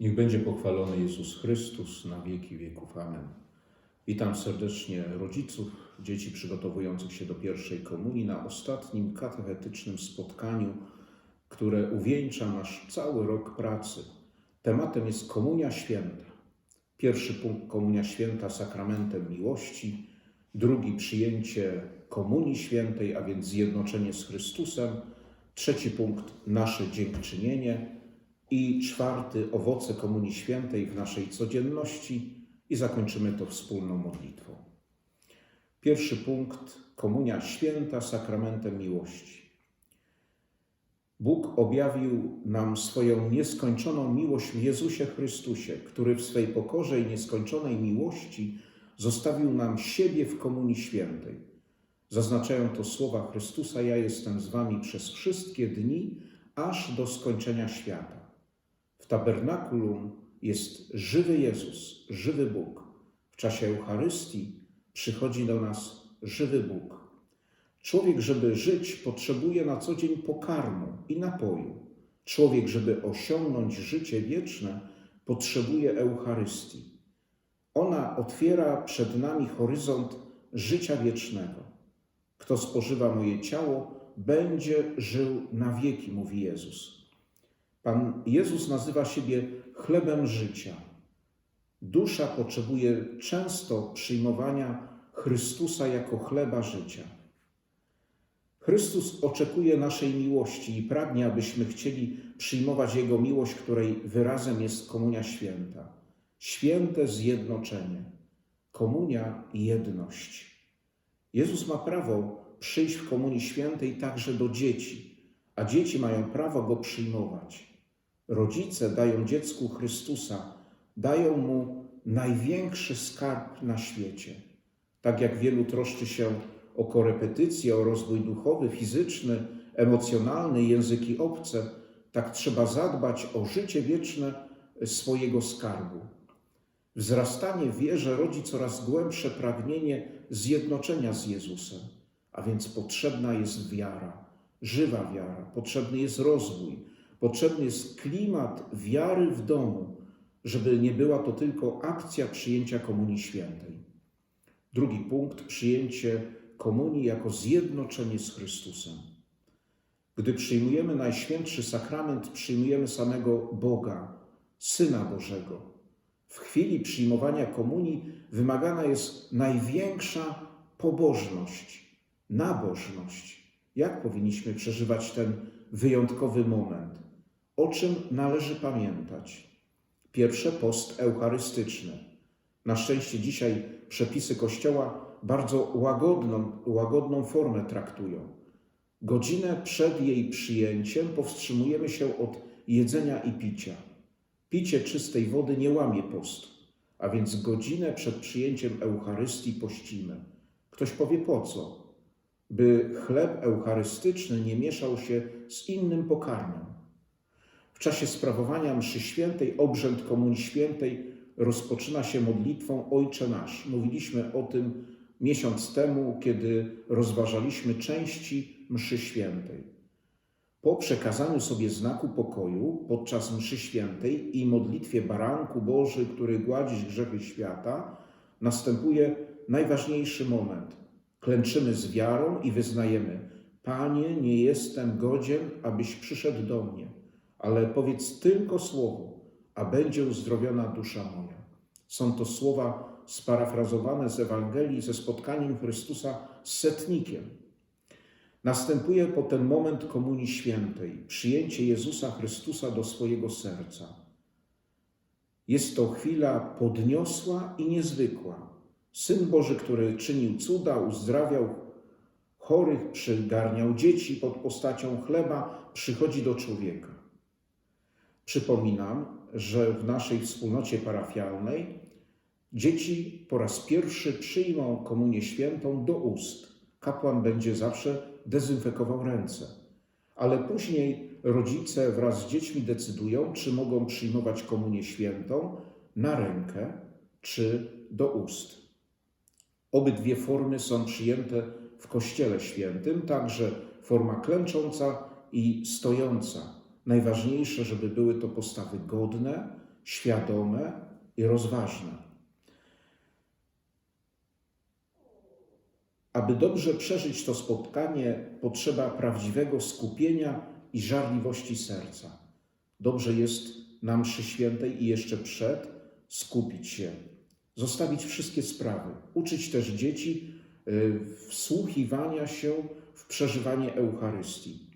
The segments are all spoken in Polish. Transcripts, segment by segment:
Niech będzie pochwalony Jezus Chrystus na wieki wieków. Amen. Witam serdecznie rodziców, dzieci przygotowujących się do pierwszej komunii na ostatnim katechetycznym spotkaniu, które uwieńcza nasz cały rok pracy. Tematem jest Komunia Święta. Pierwszy punkt Komunia Święta sakramentem miłości, drugi przyjęcie Komunii Świętej, a więc zjednoczenie z Chrystusem, trzeci punkt nasze dziękczynienie i czwarty owoce Komunii Świętej w naszej codzienności i zakończymy to wspólną modlitwą. Pierwszy punkt Komunia Święta sakramentem miłości. Bóg objawił nam swoją nieskończoną miłość w Jezusie Chrystusie, który w swej pokorze i nieskończonej miłości zostawił nam siebie w Komunii Świętej. Zaznaczają to słowa Chrystusa: Ja jestem z wami przez wszystkie dni, aż do skończenia świata. W tabernakulum jest żywy Jezus, żywy Bóg. W czasie Eucharystii przychodzi do nas żywy Bóg. Człowiek, żeby żyć, potrzebuje na co dzień pokarmu i napoju. Człowiek, żeby osiągnąć życie wieczne, potrzebuje Eucharystii. Ona otwiera przed nami horyzont życia wiecznego. Kto spożywa moje ciało, będzie żył na wieki, mówi Jezus. Pan Jezus nazywa siebie chlebem życia. Dusza potrzebuje często przyjmowania Chrystusa jako chleba życia. Chrystus oczekuje naszej miłości i pragnie, abyśmy chcieli przyjmować Jego miłość, której wyrazem jest Komunia Święta. Święte zjednoczenie. Komunia jedność. Jezus ma prawo przyjść w Komunii Świętej także do dzieci, a dzieci mają prawo Go przyjmować. Rodzice dają dziecku Chrystusa, dają mu największy skarb na świecie. Tak jak wielu troszczy się o korepetycję, o rozwój duchowy, fizyczny, emocjonalny, języki obce, tak trzeba zadbać o życie wieczne swojego skarbu. Wzrastanie w wierze rodzi coraz głębsze pragnienie zjednoczenia z Jezusem, a więc potrzebna jest wiara, żywa wiara, potrzebny jest rozwój, potrzebny jest klimat wiary w domu, żeby nie była to tylko akcja przyjęcia Komunii Świętej. Drugi punkt przyjęcie komunii jako zjednoczenie z Chrystusem. Gdy przyjmujemy Najświętszy Sakrament, przyjmujemy samego Boga, Syna Bożego. W chwili przyjmowania komunii wymagana jest największa pobożność, nabożność. Jak powinniśmy przeżywać ten wyjątkowy moment? O czym należy pamiętać? Pierwsze post eucharystyczny. Na szczęście dzisiaj przepisy Kościoła bardzo łagodną, łagodną formę traktują. Godzinę przed jej przyjęciem powstrzymujemy się od jedzenia i picia. Picie czystej wody nie łamie postu, a więc godzinę przed przyjęciem Eucharystii pościmy. Ktoś powie po co? By chleb eucharystyczny nie mieszał się z innym pokarmem. W czasie sprawowania mszy świętej obrzęd Komunii Świętej rozpoczyna się modlitwą Ojcze Nasz. Mówiliśmy o tym miesiąc temu, kiedy rozważaliśmy części mszy świętej. Po przekazaniu sobie znaku pokoju podczas mszy świętej i modlitwie Baranku Boży, który gładzisz grzechy świata, następuje najważniejszy moment. Klęczymy z wiarą i wyznajemy: Panie, nie jestem godzien, abyś przyszedł do mnie, ale powiedz tylko słowo, a będzie uzdrowiona dusza moja. Są to słowa sparafrazowane z Ewangelii ze spotkaniem Chrystusa z setnikiem. Następuje potem moment Komunii Świętej, przyjęcie Jezusa Chrystusa do swojego serca. Jest to chwila podniosła i niezwykła. Syn Boży, który czynił cuda, uzdrawiał chorych, przygarniał dzieci pod postacią chleba, przychodzi do człowieka. Przypominam, że w naszej wspólnocie parafialnej dzieci po raz pierwszy przyjmą Komunię Świętą do ust. Kapłan będzie zawsze dezynfekował ręce, ale później rodzice wraz z dziećmi decydują, czy mogą przyjmować Komunię Świętą na rękę czy do ust. Obydwie formy są przyjęte w Kościele Świętym, także forma klęcząca i stojąca. Najważniejsze, żeby były to postawy godne, świadome i rozważne. Aby dobrze przeżyć to spotkanie, potrzeba prawdziwego skupienia i żarliwości serca. Dobrze jest na mszy świętej i jeszcze przed skupić się, zostawić wszystkie sprawy, uczyć też dzieci y, wsłuchiwania się w przeżywanie Eucharystii.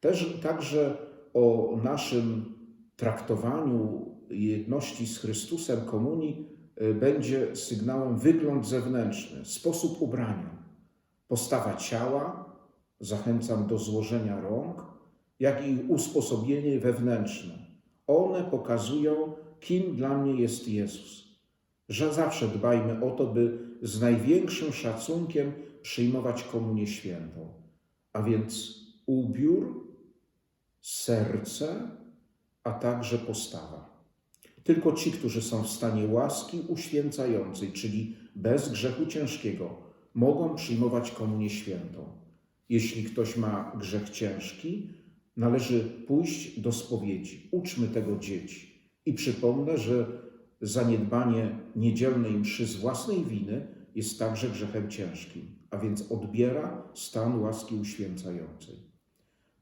Też, także o naszym traktowaniu jedności z Chrystusem, komunii, y, będzie sygnałem wygląd zewnętrzny, sposób ubrania, postawa ciała, zachęcam do złożenia rąk, jak i usposobienie wewnętrzne. One pokazują, kim dla mnie jest Jezus. Że zawsze dbajmy o to, by z największym szacunkiem przyjmować komunię świętą. A więc ubiór, serce, a także postawa. Tylko ci, którzy są w stanie łaski uświęcającej, czyli bez grzechu ciężkiego, mogą przyjmować komunię świętą. Jeśli ktoś ma grzech ciężki, należy pójść do spowiedzi. Uczmy tego dzieci. I przypomnę, że zaniedbanie niedzielnej mszy z własnej winy jest także grzechem ciężkim, a więc odbiera stan łaski uświęcającej.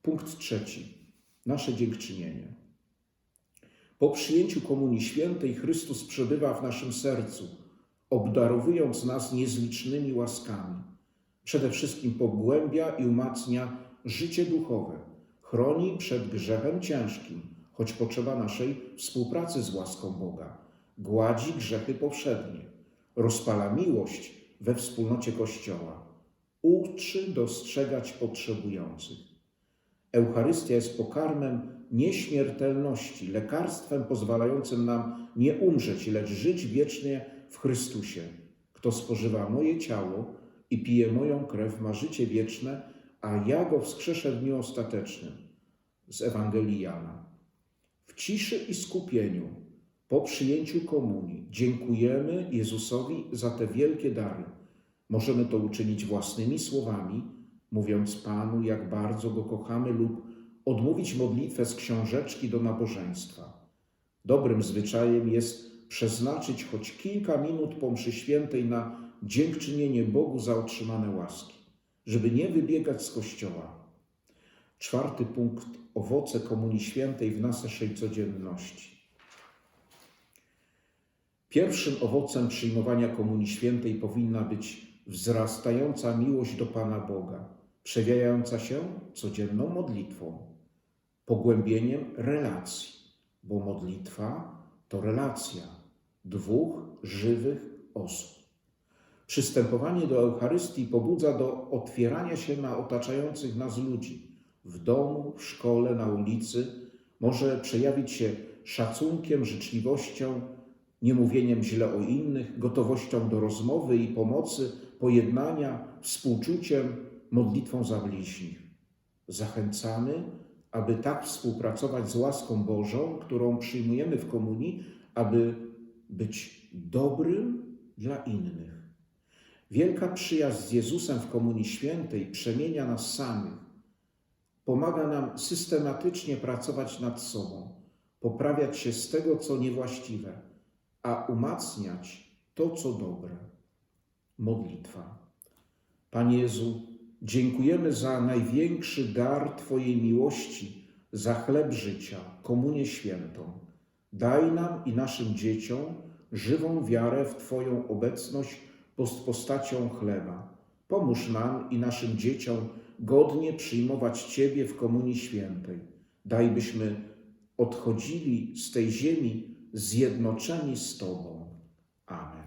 Punkt trzeci. Nasze dziękczynienie. Po przyjęciu Komunii Świętej Chrystus przebywa w naszym sercu, obdarowując nas niezlicznymi łaskami. Przede wszystkim pogłębia i umacnia życie duchowe, chroni przed grzechem ciężkim, choć potrzeba naszej współpracy z łaską Boga, gładzi grzechy powszednie, rozpala miłość we wspólnocie Kościoła, uczy dostrzegać potrzebujących. Eucharystia jest pokarmem nieśmiertelności, lekarstwem pozwalającym nam nie umrzeć, lecz żyć wiecznie w Chrystusie. Kto spożywa moje ciało i pije moją krew, ma życie wieczne, a ja go wskrzeszę w dniu ostatecznym. Z Ewangelii Jana. W ciszy i skupieniu, po przyjęciu komunii, dziękujemy Jezusowi za te wielkie dary. Możemy to uczynić własnymi słowami, mówiąc Panu, jak bardzo Go kochamy, lub odmówić modlitwę z książeczki do nabożeństwa. Dobrym zwyczajem jest przeznaczyć choć kilka minut po mszy świętej na dziękczynienie Bogu za otrzymane łaski, żeby nie wybiegać z Kościoła. Czwarty punkt. Owoce Komunii Świętej w naszej codzienności. Pierwszym owocem przyjmowania Komunii Świętej powinna być wzrastająca miłość do Pana Boga, przewijająca się codzienną modlitwą, pogłębieniem relacji, bo modlitwa to relacja dwóch żywych osób. Przystępowanie do Eucharystii pobudza do otwierania się na otaczających nas ludzi w domu, w szkole, na ulicy. Może przejawić się szacunkiem, życzliwością, niemówieniem źle o innych, gotowością do rozmowy i pomocy, pojednania, współczuciem, modlitwą za bliźnich. Zachęcamy, aby tak współpracować z łaską Bożą, którą przyjmujemy w komunii, aby być dobrym dla innych. Wielka przyjaźń z Jezusem w Komunii Świętej przemienia nas samych. Pomaga nam systematycznie pracować nad sobą, poprawiać się z tego, co niewłaściwe, a umacniać to, co dobre. Modlitwa. Panie Jezu, dziękujemy za największy dar Twojej miłości, za chleb życia, komunię świętą. Daj nam i naszym dzieciom żywą wiarę w Twoją obecność pod postacią chleba. Pomóż nam i naszym dzieciom godnie przyjmować Ciebie w Komunii Świętej. Daj, byśmy odchodzili z tej ziemi zjednoczeni z Tobą. Amen.